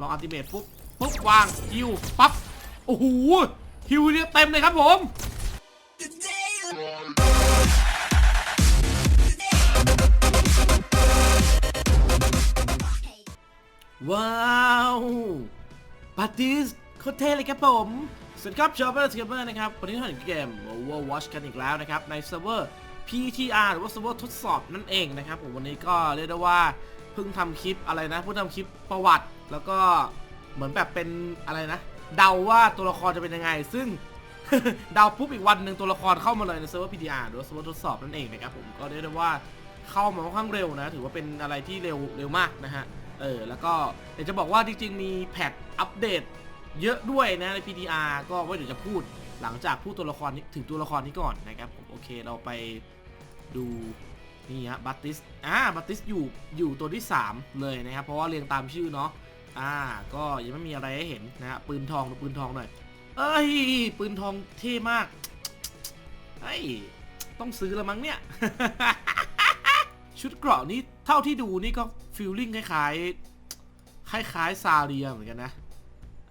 ลองอัลติเมทปุ๊บปุ๊บวางฮิวปั๊บโอ้โหฮิวเนี่ยเต็มเลยครับผมว้าวปาร์ตี้โคตรเท่เลยครับผมสวัสดีครับชาวเบอร์สเกมเมอร์นะครับวันนี้เราถึงเกม Overwatch กันอีกแล้วนะครับ ในเซิร์ฟเวอร์ PTR หรือว่าเซิร์ฟเวอร์ทดสอบนั่นเองนะครับผมวันนี้ก็เรียกได้ว่า เพิ่งทำคลิปอะไรนะเพิ่งทำคลิปประวัติ แล้วก็เหมือนแบบเป็นอะไรนะ เดาว่าตัวละครจะเป็นยังไง ซึ่งเดาปุ๊บอีกวันหนึ่งตัวละครเข้ามาเลยในเซิร์ฟเวอร์ PTR หรือเซิร์ฟเวอร์ทดสอบนั่นเองนะครับผมก็เรียกได้ว่าเข้ามาค่อนข้างเร็วนะ ถือว่าเป็นอะไรที่เร็วเร็วมากนะฮะเออแล้วก็เดี๋ยวจะบอกว่าจริงๆ มีแพทอัปเดตเยอะด้วยนะใน PDR ก็ไว้เดี๋ยวจะพูดหลังจากพูดตัวละครนี้ถึงตัวละครนี้ก่อนนะครับผมโอเคเราไปดู นี่ฮะบัตติสอ่าบัตติสอยู่อยู่ตัวที่ 3 เลยนะครับ เพราะว่าเรียงตามชื่อเนาะอ่า ก็ยังไม่มีอะไรให้เห็นนะฮะปืนทองดูปืนทองหน่อย เอ้ย ปืนทองเท่มากเฮ้ยต้องซื้อล้วมั้งเนี่ย ชุดเกราะนี้เท่าที่ดูนี่ก็ฟิลลิ่งคล้ายๆคล้ายๆซาเรียเหมือนกันนะ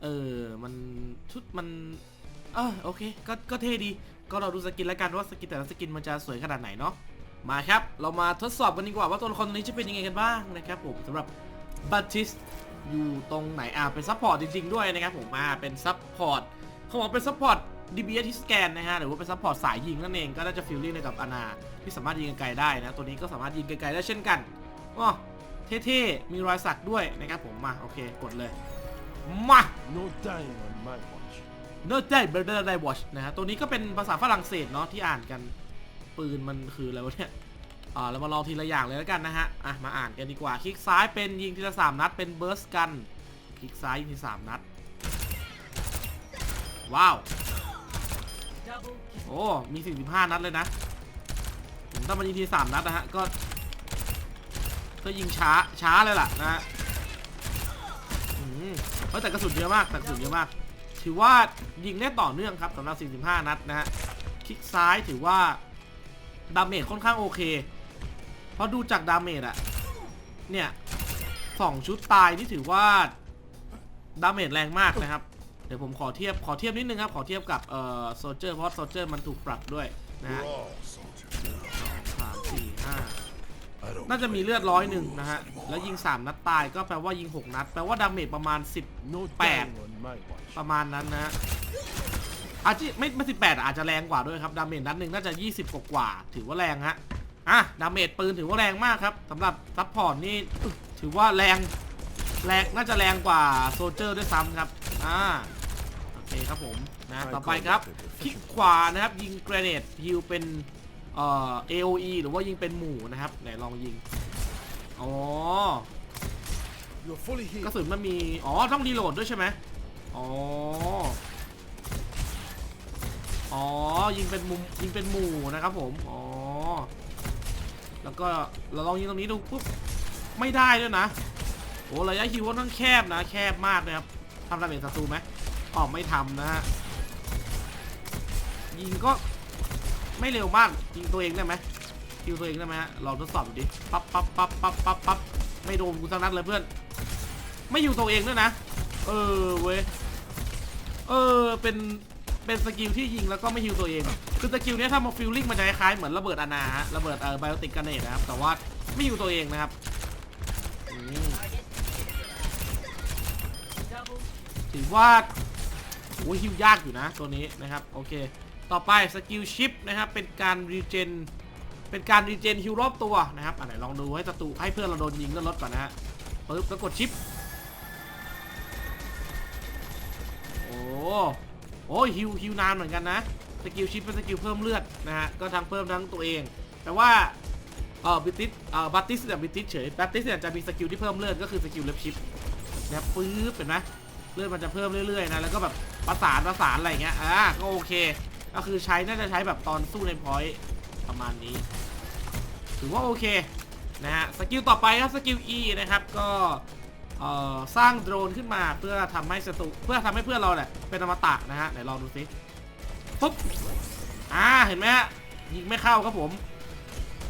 เออ มันชุดมันเออโอเค ก็ก็เท่ดี ก็เราดูสกินแล้วกันว่าสกินแต่ละสกินมันจะสวยขนาดไหนเนาะ มาครับ เรามาทดสอบกันดีกว่าว่าตัวละครตัวนี้จะเป็นยังไงกันบ้างนะครับผมสำหรับบัตติสอยู่ตรงไหนอ่าเป็นซัพพอร์ตจริง ๆ ด้วยนะครับผมมาเป็นซัพพอร์ตเขาบอกเป็นซัพพอร์ต DBS ที่สแกนนะฮะหรือว่าเป็นซัพพอร์ตสายยิงนั่นเองก็น่าจะฟิลลิ่งในกับอานาที่สามารถยิงไกลๆได้นะ ตัวนี้ก็สามารถยิงไกลๆได้เช่นกันอ๋อเท่ๆ มีรอยสักด้วยนะครับผมมา โอเค กดเลย มา No dying on my watch. No Day Better Day Watch นะฮะตัวนี้ก็เป็นภาษาฝรั่งเศสเนาะที่อ่านกัน ปืนมันคืออะไรวะเนี่ยอ่าเรามาลองทีละอย่างเลยแล้วกันนะฮะอะมาอ่านกันดีกว่าคลิกซ้ายเป็นยิงทีละสามนัดเป็นเบิร์สกันคลิกซ้ายยิงทีสามนัด ว้าวโอ้มี45นัดเลยนะผมถ้ามันยิงทีสามนัดนะฮะก็ก็ยิงช้าช้าเลยล่ะนะฮะอืมเฮ้แต่กระสุนเยอะมากแต่กระสุนเยอะมาก ถือว่ายิงได้ต่อเนื่องครับสำหรับ45นัดนะฮะคลิกซ้ายถือว่า ดาเมจค่อนข้างโอเค เพราะดูจากดาเมจอะเนี่ยสองชุดตายนี่ถือว่าดาเมจแรงมากนะครับ เดี๋ยวผมขอเทียบขอเทียบนิดนึงครับ ขอเทียบกับเอ่อโซเจอร์เพราะโซเจอร์มันถูกปรับด้วยนะฮะสามสี่ห้าน่าจะมีเลือดร้อยหนึ่งนะฮะ แล้วยิง 3 นัดตายก็แปลว่ายิง 6 นัด แปลว่าดาเมจประมาณ no Bad. dying on my watch. 10ประมาณนั้นนะฮะ อาจจะไม่ไม่สิบแปดอาจจะแรงกว่าด้วยครับดาเมจนัดหนึ่งน่าจะ 20 กว่ากว่าๆถือว่าแรงฮะอะดาเมจปืนถือว่าแรงมากครับสำหรับซัพพอร์ตนี่ถือว่าแรงแรงน่าจะแรงกว่าโซเจอร์ด้วยซ้ำครับอ่าโอเคครับผมนะต่อไปครับคลิกขวานะครับยิงเกรเนดยิวเป็นเอ่อ AOE หรือว่ายิงเป็นหมู่นะครับไหนลองยิงอ๋อ You're fully ก healed. ระสุนมันมี อ๋อ ต้องรีโหลดด้วยใช่ไหมอ๋อ อ๋อ ยิงเป็นมุมยิงเป็นหมู่นะครับผม อ๋อ แล้วก็เราลองยิงตรงนี้ดูปุ๊บ ไม่ได้ด้วยนะ โอ้ระยะฮิวค่อนข้างแคบนะ แคบมากนะครับทำดาเมจศัตรูไหมอ๋อไม่ทำนะฮะ ยิงก็ไม่เร็วมาก ยิงตัวเองได้ไหมยิงตัวเองได้ไหมฮะลองทดสอบดูดิ ปั๊บปั๊บปั๊บปั๊บปั๊บปั๊บไม่โดนกูสักนัดเลยเพื่อน ไม่อยู่ตัวเองด้วยนะ เออเว้ย เออเป็น เป็นสกิลที่ยิงแล้วก็ไม่ฮิวตัวเอง คือสกิลเนี้ยถ้ามาฟิลลิ่งมันจะคล้ายๆเหมือนระเบิดอานาฮะระเบิดเอ่อไบโอติกกันเนตนะครับ แต่ว่าไม่ฮิวตัวเองนะครับถือว่าโอ้ฮิวยากอยู่นะตัวนี้นะครับ โอเค ต่อไปสกิลชิปนะครับ เป็นการรีเจน เป็นการรีเจนฮิวรอบตัวนะครับอันไหนลองดูให้ศัตรูให้เพื่อนเราโดนยิงเลื่อนรถก่อนนะฮะปึ๊บแล้วกดชิป ยฮิวฮิวนานเหมือนกันนะสกิลชิปเป็นสกิลเพิ่มเลือดนะฮะก็ทั้งเพิ่มทั้งตัวเอง แต่ว่าเออบิติสเออบัตติสเนี่ยบิติสเฉยบัตติสเนี่ยจะมีสกิลที่เพิ่มเลือดก็คือสกิลเล็บชิปนะปึ๊บเห็นไหมเลือดมันจะเพิ่มเรื่อยๆนะแล้วก็แบบประสานประสานอะไรเงี้ยอ่าก็โอเค ก็คือใช้น่าจะใช้แบบตอนสู้ในพอยต์ประมาณนี้ ถือว่าโอเคนะฮะสกิลต่อไปครับสกิล E นะครับก็ เอ่อสร้างโดรนขึ้นมาเพื่อทำให้ศัตรูเพื่อทำให้เพื่อนเราเนี่ยเป็นอมตะนะฮะไหนลองดูสิปุ๊บอ่าเห็นไหมฮะยิงไม่เข้าครับผม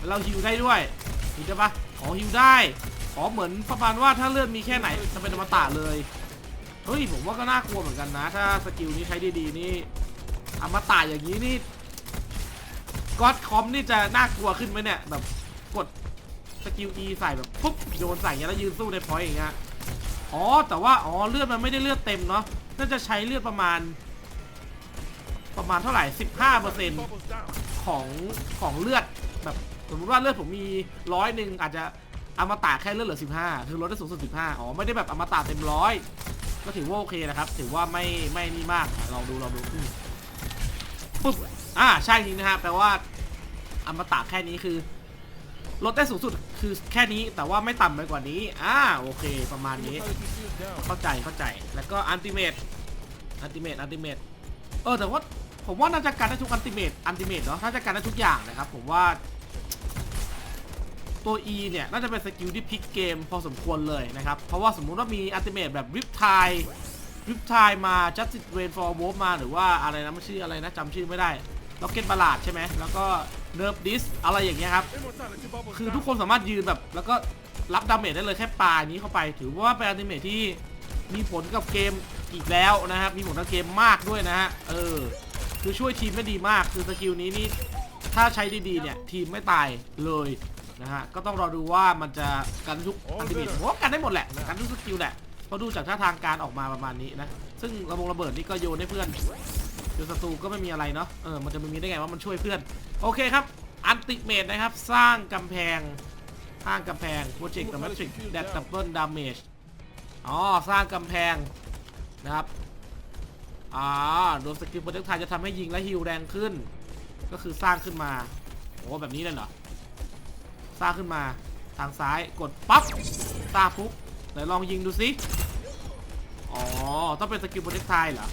เราฮิวได้ด้วยเห็นใช่ปะอ๋อฮิวได้อ๋อเหมือนประมาณว่าถ้าเลือดมีแค่ไหนจะเป็นอมตะเลยเฮ้ยผมว่าก็น่ากลัวเหมือนกันนะ ถ้าสกิลนี้ใช้ดีๆนี่อมตะอย่างนี้นี่ก็อดคอมนี่จะน่ากลัวขึ้นไหมเนี่ยแบบกดสกิล E ใส่แบบปุ๊บโยนใส่อย่างเงี้ยแล้วยืนสู้ในพอยต์อย่างเงี้ย อ๋อแต่ว่าอ๋อเลือดมันไม่ได้เลือดเต็มเนาะน่าจะใช้เลือดประมาณ ประมาณเท่าไหร่ 15เปอร์เซ็นต์ของของเลือดแบบสมมติว่าเลือดผมมีร้อยหนึ่งอาจจะอมตะแค่เลือดเหลือ 15 คือลดได้สูงสุด 15 อ๋อ ไม่ได้แบบอมตะเต็มร้อยก็ถือว่าโอเคนะครับ ถือว่าไม่ไม่นี่มากลองดูลองดูปุ๊บอ่าใช่จริงนะฮะแปลว่าอมตะแค่นี้คือ ลดได้สูงสุดคือแค่นี้แต่ว่าไม่ต่ำไปกว่านี้ อ่าโอเคประมาณนี้ เข้าใจเข้าใจแล้วก็อันติเมตอันติเมตอันติเมตเออแต่ว่าผมว่าน่าจะการได้ทุกอันติเมตอันติเมตเนาะน่าจะการได้ทุกอย่างนะครับผมว่า ตัว E เนี่ยน่าจะเป็นสกิลที่พลิกเกมพอสมควรเลยนะครับ เพราะว่าสมมุติว่ามีอันติเมตแบบริปไทริปไทมา Justice Rain for Wolf มาหรือว่าอะไรนะไมันชื่ออะไรนะจำชื่อไม่ได้ Rocket Ballad ใช่ไหมแล้วก็ Nerf Dis อะไรอย่างเงี้ยครับ Immortality bubbles คือทุก down. คนสามารถยืนแบบแล้วก็รับดาเมจได้เลยแค่ปลายนี้เข้าไป ถือว่าเป็นอัลติเมทที่มีผลกับเกมอีกแล้วนะครับ มีผลกับเกมมากด้วยนะฮะ เออ คือช่วยทีมไม่ดีมาก คือสกิลนี้นี่ ถ้าใช้ดีๆเนี่ย ทีมไม่ตายเลยนะฮะ ก็ต้องรอดูว่ามันจะกันทุกอัลติเมทผมว่ากันได้หมดแหละ กันทุกสกิลแหละเพราะดูจากท่าทางการออกมาประมาณนี้นะ ซึ่งระบงระเบิดนี่ก็โยนให้เพื่อน โยนศัตรูก็ไม่มีอะไรเนาะเออมันจะไม่มีได้ไงว่ามันช่วยเพื่อน โอเคครับอันติเมตนะครับ สร้างกำแพงสร้างกำแพงโปรเจกต์ดัมเบิลทริกแดดดับเบิลดาเมจอ๋อสร้างกำแพงนะครับอ่าโดนสกิลโปรเจกต์ไทยจะทำให้ยิงและฮิลแรงขึ้น ก็คือสร้างขึ้นมาโอ้แบบนี้เลยเหรอสร้างขึ้นมาทางซ้ายกดปั๊บสร้างปุ๊บไหนลองยิงดูสิอ๋อต้องเป็นสกิลโปรเจกต์ไทยเหรอ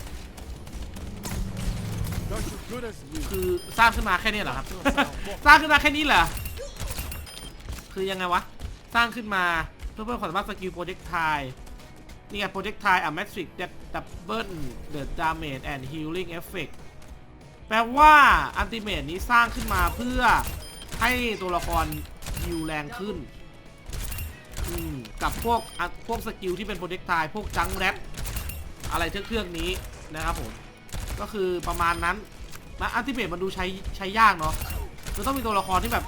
คือสร้างขึ้นมาแค่นี้เหรอครับ สร้างขึ้นมาแค่นี้เหรอ คือยังไงวะ สร้างขึ้นมาเพื่อเพิ่มความสามารถสกิลโปรเจกต์ไทนี่ไงโปรเจกต์ไทอะแมทริกดับเบิลเดอะดาเมจแอนด์ฮีลิ่งเอฟเฟกแปลว่าอันติเมทนี้สร้างขึ้นมาเพื่อให้ตัวละครฮิลแรงขึ้นอืมกับพวกอะพวกสกิลที่เป็นโปรเจกต์ไทพวกจังแรดอะไรเครื่องๆนี้นะครับผม ก็คือประมาณนั้นนะอัลติเมทมันดูใช้ใช้ยากเนาะคือต้องมีตัวละครที่แบบ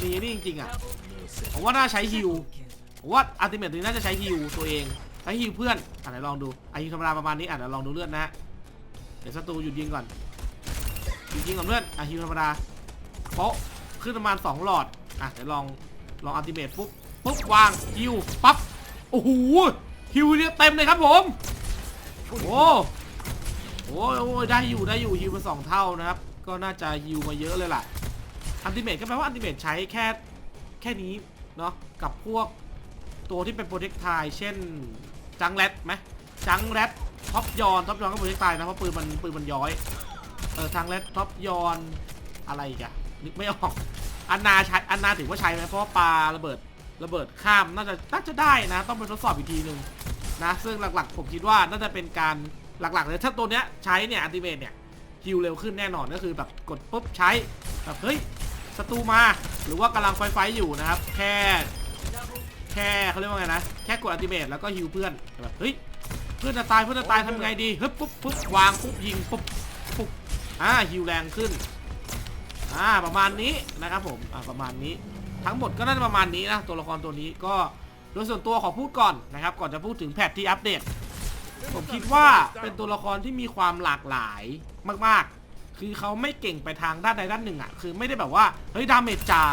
มีนี่จริงๆอะผมว่าน่าใช้ฮิลผมว่าอัลติเมทตัวนี้น่าจะใช้ฮิลตัวเองใช้ฮิลเพื่อนอะไหนลองดูอะฮิลธรรมดาประมาณนี้อะเดี๋ยวลองดูเลือดนะฮะเดี๋ยวศัตรูหยุดยิงก่อนหยุดยิงก่อนเพื่อนอะฮิลธรรมดาโป๊ะขึ้นประมาณ 2 หลอดอะเดี๋ยวลองลองอัลติเมทปุ๊บปุ๊บวางฮิลปั๊บโอ้โหฮิลเนี่ยเต็มเลยครับผมโอ้ โอ้ยโอ้ยได้อยู่ได้อยู่ฮิวมาสองเท่านะครับ ก็น่าจะฮิวมาเยอะเลยล่ะอันติเมทก็แปลว่าอันติเมทใช้แค่แค่นี้เนาะกับพวกตัวที่เป็นโปรเทคไทเช่นจังแรดไหมจังแรดท็อปยอนท็อปยอนก็โปรเทคไทนะเพราะปืนมันปืนมันย้อยเออทางแรดท็อปยอนอะไรอีกอะนึกไม่ออกอันนาใช้อันนาถือว่าใช้ไหมเพราะว่าปลาระเบิดระเบิดข้ามน่าจะน่าจะได้นะ ต้องไปทดสอบอีกทีหนึ่งนะซึ่งหลักๆผมคิดว่าน่าจะเป็นการ หลักๆเลยถ้าตัวเนี้ยใช้เนี่ยอันติเมทเนี่ยฮิวเร็วขึ้นแน่นอนก็คือแบบกดปุ๊บใช้แบบเฮ้ยศัตรูมา หรือว่ากำลังไฟไฟอยู่นะครับ แค่แค่เขาเรียกว่าไงนะ แค่กดอันติเมทแล้วก็ฮิวเพื่อนแบบเฮ้ยเพื่อนจะตายเพื่อนจะตายทำไงดีฮึบปุ๊บปุ๊บวางปุ๊บยิงปุ๊บปุ๊บอ่าฮิวแรงขึ้นอ่าประมาณนี้นะครับผมอ่าประมาณนี้ ทั้งหมดก็น่าจะประมาณนี้นะตัวละครตัวนี้ก็โดยส่วนตัวขอพูดก่อนนะครับ ก่อนจะพูดถึงแพทที่อัปเดต ผมคิดว่าเป็นตัวละครที่มีความหลากหลายมากๆ คือเขาไม่เก่งไปทางด้านใดด้านหนึ่งอะ คือไม่ได้แบบว่าเฮ้ยดาเมจจ๋า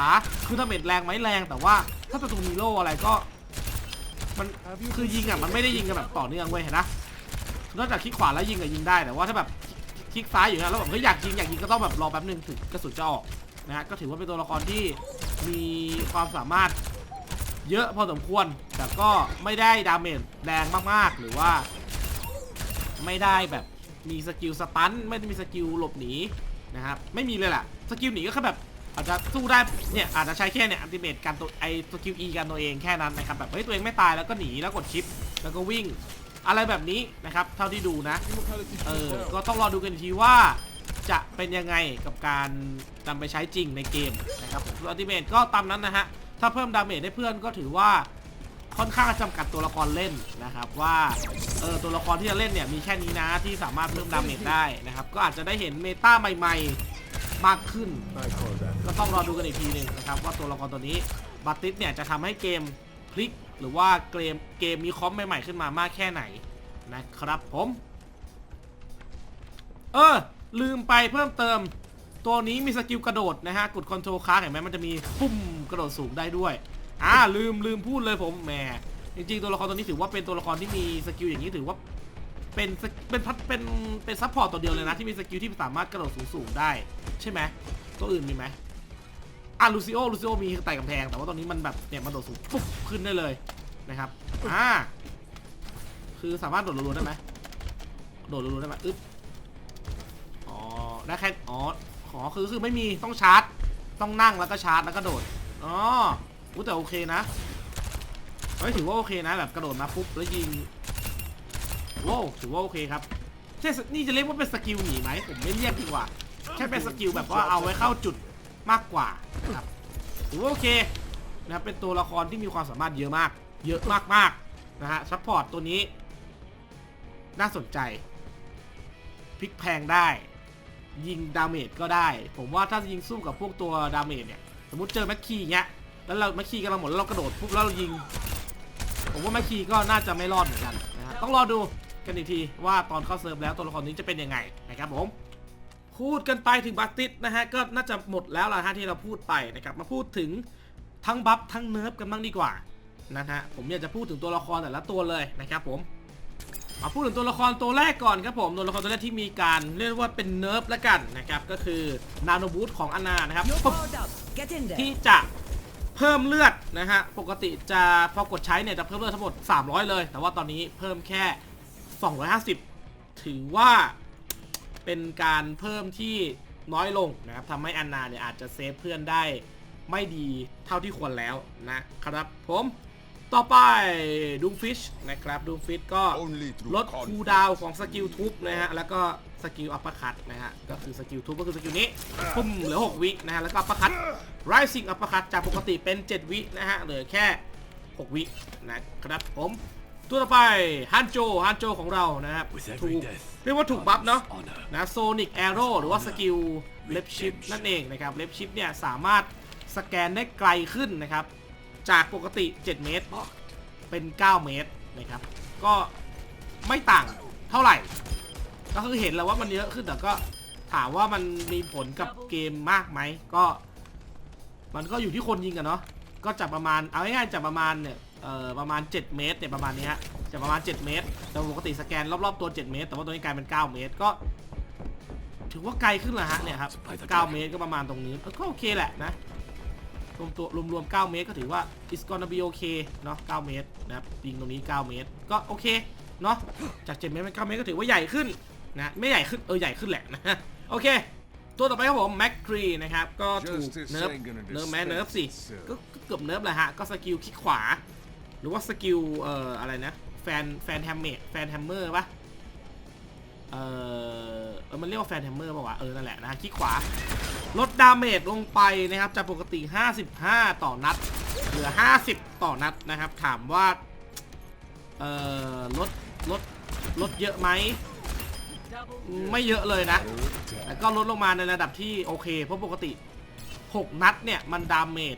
คือดาเมจแรงไหมแรง แต่ว่าถ้าศัตรูมีโลอะไรก็ มันคือยิงอะมันไม่ได้ยิงกันแบบต่อเนื่องเว้ยเห็นนะนอกจากคลิกขวาแล้วยิงอะยิงได้แต่ว่าถ้าแบบคลิกซ้ายอยู่นะแล้วแบบเฮ้ยอยากยิงอยากยิงก็ต้องแบบรอแป๊บนึงถึงกระสุนจะออกนะฮะก็ถือว่าเป็นตัวละครที่มีความสามารถเยอะพอสมควร แต่ก็ไม่ได้ดาเมจแรงมากๆ หรือว่า ไม่ได้แบบมีสกิลสตันไม่ได้มีสกิลหลบหนีนะครับไม่มีเลยแหละสกิลหนีก็แค่แบบอาจจะสู้ได้เนี่ยอาจจะใช้แค่เนี่ยอัลติเมทการตัวไอสกิลอีกันตัวเองแค่นั้นนะครับแบบเฮ้ยตัวเองไม่ตายแล้วก็หนีแล้วกดชิป แล้วก็วิ่งอะไรแบบนี้นะครับเท่าที่ดูนะเออก็ต้องรอดูกันทีว่าจะเป็นยังไงกับการนำไปใช้จริงในเกมนะครับอัลติเมทก็ตามนั้นนะฮะถ้าเพิ่มดาเมจให้เพื่อนก็ถือว่า ค่อนข้างจำกัดตัวละครเล่นนะครับว่าเออตัวละครที่จะเล่นเนี่ยมีแค่นี้นะที่สามารถเพิ่มดาเมจได้นะครับก็อาจจะได้เห็นเมตาใหม่ๆมากขึ้น ก็ต้องรอดูกันอีกทีหนึ่งนะครับว่าตัวละครตัวนี้บัตติสเนี่ยจะทำให้เกมพลิกหรือว่าเกมเกมมีคอมใหม่ๆขึ้นมามากแค่ไหนนะครับผมเออลืมไปเพิ่มเติม ตัวนี้มีสกิลกระโดดนะฮะกดคอนโทรลค้างเห็นไหมมันจะมีปุ่มกระโดดสูงได้ด้วย อ่าลืมลืมพูดเลยผมแหมจริงๆตัวละครตัวนี้ถือว่าเป็นตัวละครที่มีสกิลอย่างนี้ถือว่าเป็นเป็นพัดเป็นเป็นซัพพอร์ตตัวเดียวเลยนะที่มีสกิลที่สามารถกระโดดสูงๆได้ ใช่ไหมตัวอื่นมีไหมอะลูซิโอลูซิโอมีไต่กำแพง แต่ว่าตอนนี้มันแบบเนี่ยมันโดดสูงปุ๊บขึ้นได้เลยนะครับอ่าคือสามารถโดดรัวๆได้ไหมโดดรัวๆได้ไหมอึ๊บอ๋อได้แค่อ๋อขอคือคือไม่มีต้องชาร์จ ต้องนั่งแล้วก็ชาร์จแล้วก็โดดอ๋อ อู้แต่โอเคนะเฮ้ยถือว่าโอเคนะแบบกระโดดมาปุ๊บแล้วยิงโอ้ถือว่าโอเคครับใช่นี่จะเรียกว่าเป็นสกิลหนีไหมผมไม่เรียกดีกว่าแค่เป็นสกิลแบบว่าเอาไว้เข้าจุดมากกว่าครับถือว่าโอเคนะครับเป็นตัวละครที่มีความสามารถเยอะมาก เยอะมากๆนะฮะซัพพอร์ตตัวนี้ น่าสนใจพลิกแพงได้ ยิงดาเมจก็ได้ ผมว่าถ้ายิงสู้กับพวกตัวดาเมจเนี่ย สมมติเจอแม็กคีเงี้ย แล้วเราแม็กคีกำลังหมดแล้วเรากระโดดปุ๊บแล้วเรายิง ผมว่าแม็กคีก็น่าจะไม่รอดเหมือนกันนะฮะต้องรอดูกันอีกทีว่าตอนเข้าเซิร์ฟแล้วตัวละครนี้จะเป็นยังไงนะครับผมพูดกันไปถึงบัตติสนะฮะก็น่าจะหมดแล้วล่ะฮะที่เราพูดไปนะครับมาพูดถึงทั้งบัฟทั้งเนิร์ฟกันบ้างดีกว่านะฮะผมอยากจะพูดถึงตัวละครแต่ละตัวเลยนะครับผมมาพูดถึงตัวละครตัวแรกก่อนครับผมตัวละครตัวแรกที่มีการเรียกว่าเป็นเนิร์ฟละกันนะครับก็คือนาโนบูทของอานานะครับ You're ปุ๊บ powered up. Get in there. ที่จะเพิ่มเลือดนะฮะ ปกติจะพอกดใช้เนี่ยจะเพิ่มเลือดทั้งหมด 300 เลย แต่ว่าตอนนี้เพิ่มแค่ 250 ถือว่าเป็นการเพิ่มที่น้อยลงนะครับทำให้อันนาเนี่ยอาจจะเซฟเพื่อนได้ไม่ดีเท่าที่ควรแล้วนะครับผม ต่อไปดูฟิชนะครับดูฟิชก็ Only through ลดคูลดาวน์ของสกิลทุบนะฮะแล้วก็สกิลอัปเปอร์คัตนะฮะก็คือสกิลทุบก็คือสกิลนี้ปุ่มเหลือ 6 วินะฮะแล้วก็อัปเปอร์คัต Rising อัปเปอร์คัตจากปกติเป็น 7 วินะฮะเหลือแค่ 6 วินะครับผมตัวต่อไปฮันโจฮันโจของเรานะครับ With every ถูก death เรียกว่าถูกบัฟเนาะ honor นะโซนิกแอโร่หรือว่าสกิลเล็บชิปนั่นเองนะครับเล็บชิปเนี่ยสามารถสแกนได้ไกลขึ้นนะครับ จากปกติ 7 เมตร เป็น 9 เมตรนะครับ ก็ไม่ต่างเท่าไหร่ ก็คือเห็นแล้วว่ามันเยอะขึ้นแต่ก็ถามว่ามันมีผลกับเกมมากไหมก็ มันก็อยู่ที่คนยิงกันเนาะก็จะประมาณเอาง่ายๆจะประมาณเนี่ยเอ่อประมาณ 7 เมตรเนี่ยประมาณนี้ฮะจะประมาณ 7 เมตรแต่ปกติสแกนรอบๆตัว 7 เมตร แต่ว่าตัวนี้กลายเป็น 9 เมตรก็ ถือว่าไกลขึ้นแล้วฮะเนี่ยครับ 9 เมตรก็ประมาณตรงนี้เออก็โอเคแหละนะ รวมตัวรวมๆ9เมตรก็ถือว่า is gonna be okay เนาะ9เมตรนะครับยิงตรงนี้ 9 เมตร ก็โอเคเนาะจาก7เมตรเป็น9เมตรก็ถือว่าใหญ่ขึ้นนะไม่ใหญ่ขึ้นเออใหญ่ขึ้นแหละนะโอเค ตัวต่อไปครับผมแม็กครีนะครับก็ถูก Justice เนิร์ฟ ain't gonna เนิร์ฟแม้เนิร์ฟสิ dispense itself ก็ก็เกือบเนิร์ฟแหละฮะก็สกิลคลิกขวา หรือว่าสกิลเอ่ออะไรนะแฟนแฟนแฮมเมดแฟนแฮมเมอร์ปะเออเออมันเรียกว่าแฟนแฮมเมอร์ป่าวะเออนั่นแหละนะฮะคลิกขวา ลดดาเมจลงไปนะครับ จากปกติ 55 ต่อนัด เหลือ 50 ต่อนัดนะครับ ถามว่า เอ่อ ลด ลด ลดเยอะไหม ไม่เยอะเลยนะ แต่ก็ลดลงมาในระดับที่โอเค เพราะปกติ 6 นัดเนี่ย มันดาเมจ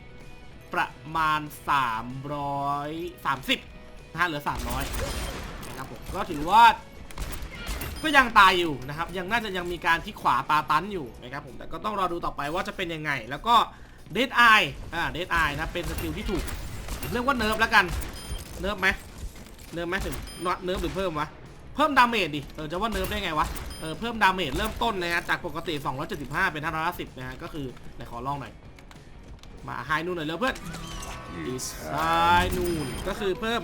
ประมาณ 330นะฮะเหลือ 300 นะครับผม ก็ถือว่า ก็ยังตายอยู่นะครับ ยังน่าจะยังมีการที่ขวาปาตันอยู่นะครับผม แต่ก็ต้องรอดูต่อไปว่าจะเป็นยังไง แล้วก็เดดไออ่าเดดไอนะเป็นสกิลที่ถูกผมเรียกว่าเนิร์ฟแล้วกัน เนิร์ฟไหมเนิร์ฟไหมถึงเนิร์ฟหรือเพิ่มวะ เพิ่มดาเมจดิ เออจะว่าเนิร์ฟได้ไงวะ เออเพิ่มดาเมจเริ่มต้นนะฮะจากปกติ 275 เป็น 510 นะฮะ ก็คือไหนขอลองหน่อย มาไฮนูนหน่อยเร็วเพื่อนอีสไซนูนก็คือเพิ่ม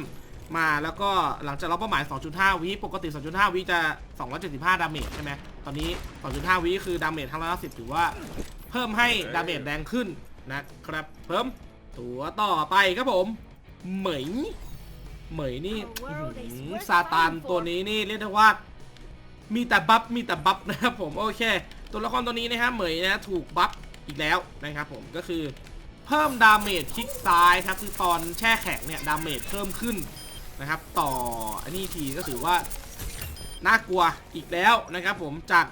มาแล้วก็หลังจากเราเป้าหมาย 2.5 วิปกติ 2.5 วิจะ 275 ดาเมจใช่ไหมตอนนี้ 2.5 วิคือดาเมจ510ถือว่า เพิ่มให้ดาเมจแรงขึ้นนะครับ เพิ่มตัวต่อไปครับผม เหมยเหมยนี่อื้อหือซาตานตัวนี้นี่เรียกได้ว่า มีแต่บัฟมีแต่บัฟนะครับผมโอเค ตัวละครตัวนี้นะฮะเหมยนะถูกบัฟอีกแล้วนะครับผมก็คือ เพิ่มดาเมจคลิกซ้ายครับคือตอนแช่แข็งเนี่ยดาเมจเพิ่มขึ้น นะครับ ต่ออันนี้ทีก็ถือว่า น่ากลัวอีกแล้วนะครับผมจาก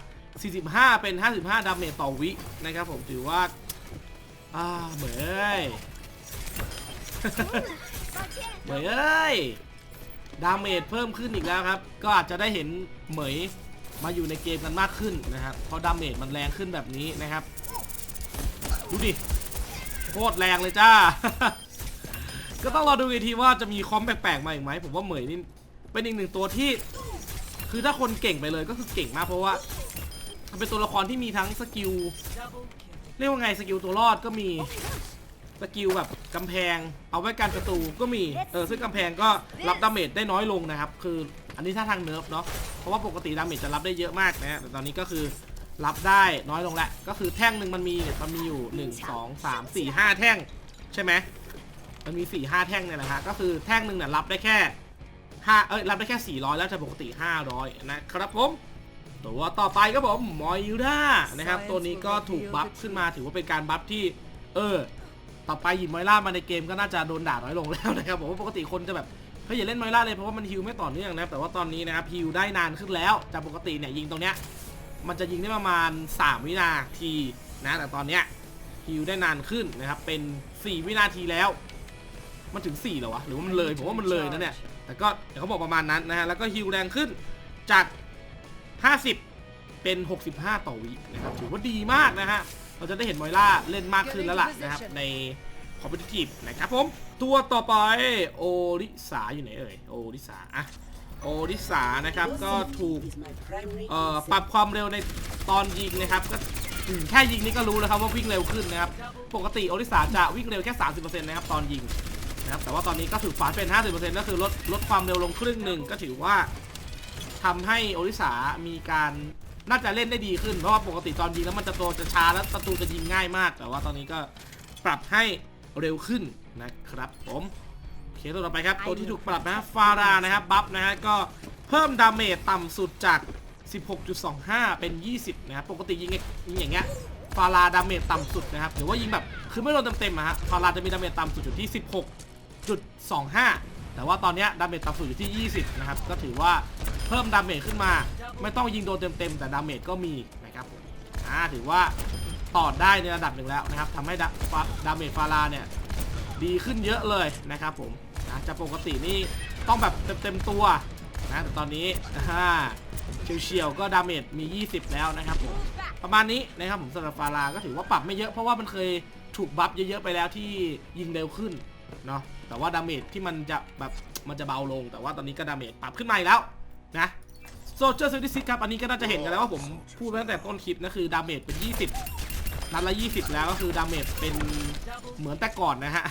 45 เป็น 55 ดาเมจต่อวินะครับผมถือว่า อ่าเหมยเหมยเอ้ยดาเมจเพิ่มขึ้นอีกแล้วครับ ก็อาจจะได้เห็นเหมยมาอยู่ในเกมกันมากขึ้นนะครับเพราะดาเมจมันแรงขึ้นแบบนี้นะครับ ดูดิโคตรแรงเลยจ้า ก็ต้องรอดูอีกทีว่าจะมีคอมแปลกๆมาอีกไหมผมว่าเหมยนี่เป็นอีกหนึ่งตัวที่ คือถ้าคนเก่งไปเลยก็คือเก่งมากเพราะว่ามันเป็นตัวละครที่มีทั้งสกิลเรียกว่าไงสกิลตัวรอดก็มีสกิลแบบกำแพง เอาไว้การประตูก็มีเออซึ่งกำแพงก็รับดาเมจได้น้อยลงนะครับ คืออันนี้ถ้าทางเนิร์ฟเนาะเพราะว่าปกติดาเมจจะรับได้เยอะมากนะแต่ตอนนี้ก็คือรับได้น้อยลงแล้วก็คือแท่งหนึ่งมันมีเนี่ยมันมีอยู่ 1 2 3 4 5 แท่งใช่ไหม มันมี4 5แท่งเนี่ยแหละฮะก็คือแท่งหนึ่งเนี่ยรับได้แค่5เอ้ยรับได้แค่ 400 แล้วจะปกติ 500 นะครับผมตัวต่อไปก็ผมมอยูด้านะครับ ตัวนี้ก็ถูกบัฟขึ้นมาถือว่าเป็นการบัฟที่ เออ ต่อไปหยิบมอยล่ามาในเกมก็น่าจะโดนด่าน้อยลงแล้วนะครับผมว่าปกติคนจะแบบเฮ้ยอย่าเล่นมอยล่าเลยเพราะว่ามันฮิวไม่ต่อเนื่องนะครับแต่ว่าตอนนี้นะครับฮิวได้นานขึ้นแล้วจากปกติเนี่ยยิงตรงเนี้ยมันจะยิงได้ประมาณ 3 วินาทีนะแต่ตอนเนี้ยฮิวได้นานขึ้นนะครับเป็น 4 วินาทีแล้ว มันถึง4เหรอวะหรือว่ามันเลยผมว่ามันเลยนะเนี่ยแต่ก็เดี๋ยวเขาบอกประมาณนั้นนะฮะแล้วก็ฮิวแรงขึ้นจาก 50 เป็น 65 ต่อวินะครับถือว่าดีมากนะฮะเราจะได้เห็นมอยล่าเล่นมากขึ้นแล้วล่ะนะครับในคอมเพ t ทีฟนะครับผมตัวต่อไปโอริสาอยู่ไหนเอ่ยโอริสาอะโอริสานะครับก็ถูกเอ่อปรับความเร็วในตอนยิงนะครับก็อืมแค่ยิงนี่ก็รู้แล้วครับว่าวิ่งเร็วขึ้นนะครับ ปกติโอริสาจะวิ่งเร็วแค่ 30%นะครับตอนยิง นะครับแต่ว่าตอนนี้ก็ถูกฝาดเป็น 50%ก็คือลดลดความเร็วลงครึ่งหนึ่งก็ถือว่าทำให้โอริสามีการน่าจะเล่นได้ดีขึ้น เพราะว่าปกติตอนยิงแล้วมันจะโตจะช้าแล้วประตูจะยิงง่ายมาก แต่ว่าตอนนี้ก็ปรับให้เร็วขึ้นนะครับผมโอเคตัวต่อไปครับตัวที่ถูกปรับนะฟารานะครับบัฟนะฮะก็เพิ่มดาเมจต่ำสุดจาก 16.25 เป็น 20 นะครับปกติยิงยิงอย่างเงี้ยฟาราดาเมจต่ำสุดนะครับหรือว่ายิงแบบคือไม่โดนเต็มๆอะฮะฟาราจะมีดาเมจต่ำสุดอยู่ที่ 16.25 แต่ว่าตอนนี้ดาเมจต่ำสุดอยู่ที่ 20 นะครับ ก็ถือว่าเพิ่มดาเมจขึ้นมา ไม่ต้องยิงโดนเต็มๆ แต่ดาเมจก็มีนะครับอ่าถือว่าต่อได้ในระดับหนึ่งแล้วนะครับทำให้ดาดาเมจฟาราเนี่ยดีขึ้นเยอะเลยนะครับผมนะจากปกตินี่ต้องแบบเต็มๆตัวนะแต่ตอนนี้อ่าเฉียวๆก็ดาเมจมี 20 แล้วนะครับผมประมาณนี้นะครับผมสำหรับฟาราก็ถือว่าปรับไม่เยอะเพราะว่ามันเคยถูกบัฟเยอะๆไปแล้วที่ยิงเร็วขึ้นเนาะ แต่ว่าดาเมจที่มันจะแบบมันจะเบาลง แต่ว่าตอนนี้ก็ดาเมจปรับขึ้นมาอีกแล้วนะโซเจอร์ซิติซิครับ อันนี้ก็น่าจะเห็นกันแล้วว่าผมพูดตั้งแต่ต้นคลิปนะคือดาเมจเป็น 20 นัดละ 20 แล้วก็คือดาเมจเป็นเหมือนแต่ก่อนนะฮะ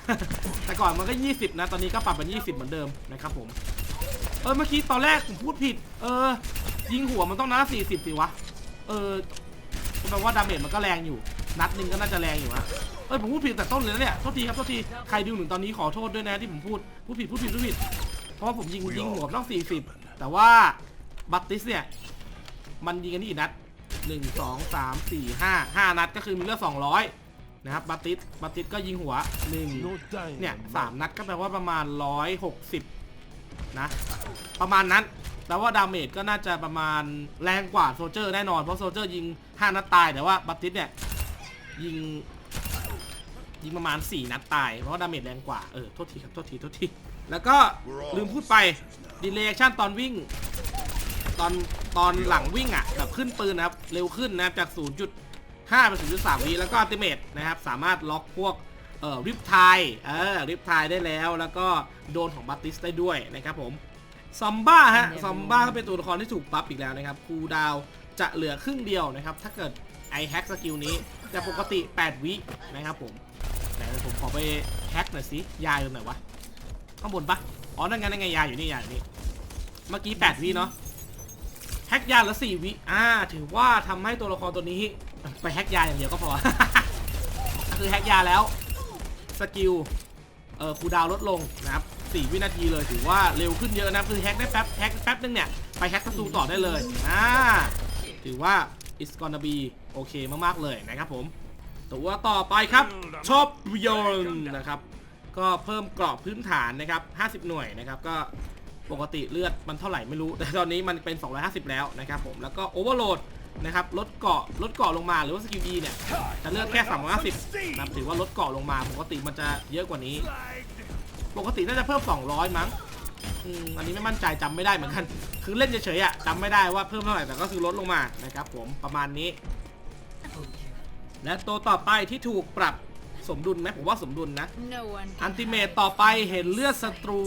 แต่ก่อนมันก็ 20 นะ ตอนนี้ก็ปรับเป็น 20 เหมือนเดิมนะครับผม เออเมื่อกี้ตอนแรกผมพูดผิด เออ ยิงหัวมันต้องนัด40 สิวะ เออแปลว่าดาเมจมันก็แรงอยู่ นัดหนึ่งก็น่าจะแรงอยู่ฮะเออผมพูดผิดแต่ต้นเลยนะเนี่ยโทษทีครับโทษทีใครดูถึงตอนนี้ขอโทษด้วยนะที่ผมพูดพูดผิดพูดผิดพูดผิดเพราะว่าผมยิงยิงหัวนต้อง40 แต่ว่าบัตติสเนี่ยมันยิงกันที่กี่นัดหนึ่งสองสามสี่ห้าห้านัดก็คือมีเลือดสองร้อยนะครับบัตติสบัตติสก็ยิงหัวหนึ่งเนี่ยสามนัดก็แปลว่าประมาณร้อยหกสิบนะ ประมาณนั้นแต่ว่าดาเมจก็น่าจะประมาณแรงกว่าโซเจอร์แน่นอนเพราะโซเจอร์ยิงห้านัดตายแต่ว่าบัตติสเนี่ย ยิง ยิงประมาณ 4 นัดตาย เพราะว่าดาเมจแรงกว่า เออ โทษทีครับ โทษที โทษที แล้วก็ลืมพูดไปดีเลย์ชั่นตอนวิ่ง ตอนตอนหลังวิ่งอะ แบบขึ้นปืนนะครับ เร็วขึ้นนะครับ จาก 0.5เป็น0.3วิแล้วก็อัลติเมทนะครับ สามารถล็อกพวกเอ่อริปไทเออริปไทได้แล้ว แล้วก็โดนของบัตติสได้ด้วยนะครับผม ซอมบ้าฮะ ซอมบ้าก็เป็นตัวละครที่ถูกปรับอีกแล้วนะครับ คูลดาวน์จะเหลือครึ่งเดียวนะครับ ถ้าเกิดไอแฮกสกิลนี้ จะปกติ 8 วินะครับผมไหนผมขอไปแฮกหน่อยสิยาอยู่ไหนวะข้างบนปะอ๋อนั่นไงนั่นไงยาอยู่นี่ยาอยู่นี่เมื่อกี้ 8 วิเนาะแฮกยาละ4วิอ่าถือว่าทำให้ตัวละครตัวนี้ ไปแฮกยาอย่างเดียวก็พอ คือแฮกยาแล้วสกิลเอ่อคูดาวลดลงนะครับ4วินาทีเลยถือว่าเร็วขึ้นเยอะนะคือแฮกได้แป๊บแฮกแป๊บนึงเนี่ยไปแฮกประตูต่อได้เลยอ่าถือว่า it's gonna be โอเคมากๆเลยนะครับผมตัวต่อไปครับชอบยนนะครับก็เพิ่มเกราะพื้นฐานนะครับ 50 หน่วยนะครับก็ปกติเลือดมันเท่าไหร่ไม่รู้ แต่ตอนนี้มันเป็น 250 แล้วนะครับผมแล้วก็โอเวอร์โหลดนะครับลดเกราะลดเกราะลงมาหรือว่าสกิล E เนี่ยจะเลือดแค่ 350นะถือว่าลดเกราะลงมา ปกติมันจะเยอะกว่านี้ ปกติน่าจะเพิ่ม 200 มั้ง อืมอันนี้ไม่มั่นใจจำไม่ได้เหมือนกัน คือเล่นเฉยๆอะจำไม่ได้ว่าเพิ่มเท่าไหร่แต่ก็คือลดลงมานะครับผมประมาณนี้ และตัวต่อไปที่ถูกปรับสมดุลไหมผมว่าสมดุลนะ No one อันติเมตต่อไปเห็นเลือดศัตรู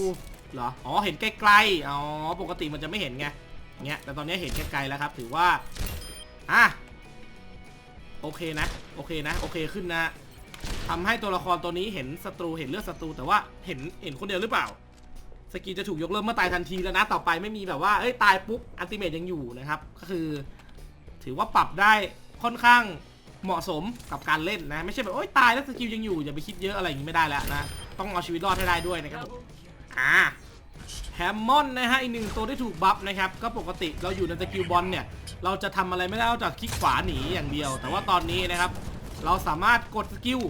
เหรอ อ๋อ เห็นไกลๆ อ๋อ ปกติมันจะไม่เห็นไง เงี้ย แต่ตอนนี้เห็นไกลๆแล้วครับ ถือว่า อะ โอเคนะ โอเคนะ โอเคขึ้นนะ ทำให้ตัวละครตัวนี้เห็นศัตรู เห็นเลือดศัตรู แต่ว่าเห็น เห็นคนเดียวหรือเปล่า สกิลจะถูกยกเลิกเมื่อตายทันทีแล้วนะต่อไปไม่มีแบบว่าเอ้ยตายปุ๊บอันติเมตยังอยู่นะครับ ก็คือ ถือว่าปรับได้ค่อนข้างเหมาะสมกับการเล่นนะ ไม่ใช่แบบโอ๊ยตายแล้วสกิลยังอยู่อย่าไปคิดเยอะอะไรอย่างนี้ไม่ได้แล้วนะ ต้องเอาชีวิตรอดให้ได้ด้วยนะครับผมอ่าแฮมมอนนะฮะอีกหนึ่งตัวที่ถูกบัฟนะครับ ก็ปกติเราอยู่ในสกิลบอลเนี่ย เราจะทำอะไรไม่ได้นอกจากคลิกขวาหนีอย่างเดียว แต่ว่าตอนนี้นะครับ เราสามารถกดสกิล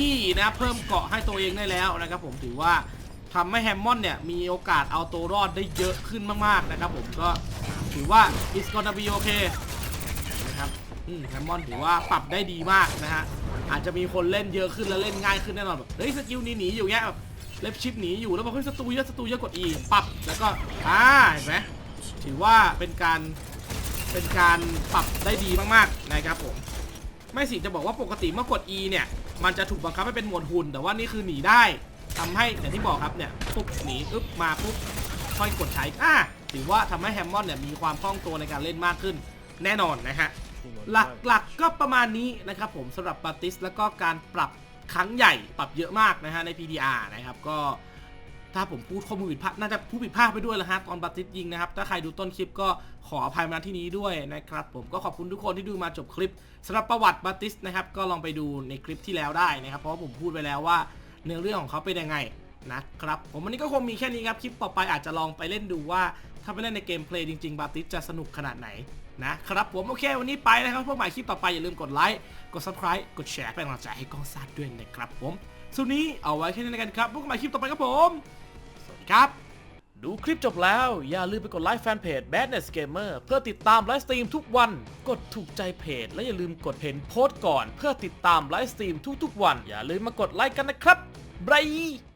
E นะเพิ่มเกาะให้ตัวเองได้แล้วนะครับผมถือว่า ทำให้แฮมมอนเนี่ยมีโอกาสเอาตัวรอดได้เยอะขึ้นมากๆนะครับผมก็ถือว่า it's gonna be okay นะครับแฮมมอนถือว่าปรับได้ดีมากนะฮะอาจจะมีคนเล่นเยอะขึ้นแล้วเล่นง่ายขึ้นแน่นอนแบบเฮ้ยสกิลนีหนีอยู่เงี้ยแบบเล็บชิปหนีอยู่แล้วบอกเฮ้ยศัตรูเยอะศัตรูเยอะกด E ปรับแล้วก็อ่าเห็นไหมถือว่าเป็นการเป็นการปรับได้ดีมากๆนะครับผมไม่สิจะบอกว่าปกติเมื่อกด E เนี่ยมันจะถูกบังคับให้เป็นหมวดหุ่น แต่ว่านี่คือหนีได้ ทำให้อย่างที่บอกครับเนี่ยปุ๊บหนีอึ๊บมาปุ๊บค่อยกดใช้อ่าถือว่าทำให้แฮมมอนเนี่ยมีความคล่องตัวในการเล่นมากขึ้น แน่นอนนะฮะหลักๆก็ประมาณนี้นะครับผมสำหรับปาติสแล้วก็การปรับครั้งใหญ่ปรับเยอะมากนะฮะใน PDR นะครับก็ถ้าผมพูดข้อมูลผิดพลาดน่าจะพูดผิดพลาดไปด้วยแล้วฮะตอนปาติสยิงนะครับ ถ้าใครดูต้นคลิปก็ขออภัยมาณที่นี้ด้วยนะครับผมก็ขอบคุณทุกคนที่ดูมาจบคลิปสำหรับประวัติปาติสนะครับก็ลองไปดูในคลิปที่แล้วได้นะครับ เพราะว่าผมพูดไปแล้วว่า เนื้อเรื่องของเขาเป็นยังไงนะครับผมวันนี้ก็คงมีแค่นี้ครับ คลิปต่อไปอาจจะลองไปเล่นดูว่าถ้าไปเล่นในเกมเพลย์จริงๆ บาติสจะสนุกขนาดไหนนะครับผมโอเควันนี้ไปนะครับพวกใหม่คลิปต่อไปอย่าลืมกดไลค์กด subscribe กดแชร์เป็นกำลังใจให้กองซัดด้วยนะครับผมสุดนี้เอาไว้แค่นี้กันครับพวกใหม่คลิปต่อไปครับผม สวัสดีครับ ดูคลิปจบแล้ว อย่าลืมไปกดไลค์แฟนเพจ Badness Gamer เพื่อติดตามไลฟ์สตรีมทุกวัน กดถูกใจเพจ และอย่าลืมกดเห็นโพสต์ก่อน เพื่อติดตามไลฟ์สตรีมทุกๆวัน อย่าลืมมากดไลค์กันนะครับบาย